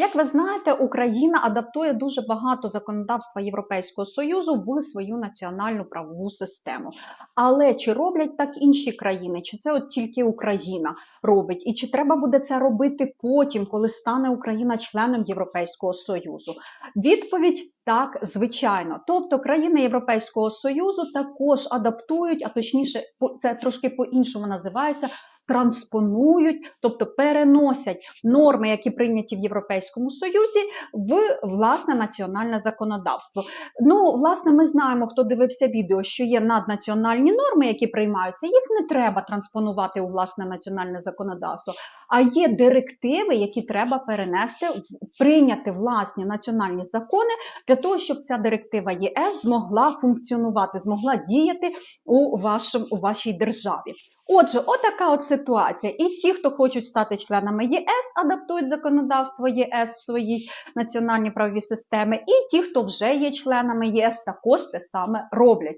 Як ви знаєте, Україна адаптує дуже багато законодавства Європейського Союзу в свою національну правову систему. Але чи роблять так інші країни, чи це от тільки Україна робить, і чи треба буде це робити потім, коли стане Україна членом Європейського Союзу? Відповідь так, звичайно. Тобто країни Європейського Союзу також адаптують, а точніше, по- це трошки по-іншому називається. Транспонують, тобто переносять норми, які прийняті в Європейському Союзі, в власне національне законодавство. Ну, власне, ми знаємо, хто дивився відео, що є наднаціональні норми, які приймаються. Їх не треба транспонувати у власне національне законодавство, а є директиви, які треба перенести, прийняти власні національні закони для того, щоб ця директива ЄС змогла функціонувати, змогла діяти у, вашому, у вашій державі. Отже, отака от ситуація. І ті, хто хочуть стати членами ЄС, адаптують законодавство ЄС в своїй національній правовій системі, і ті, хто вже є членами ЄС, також те саме роблять.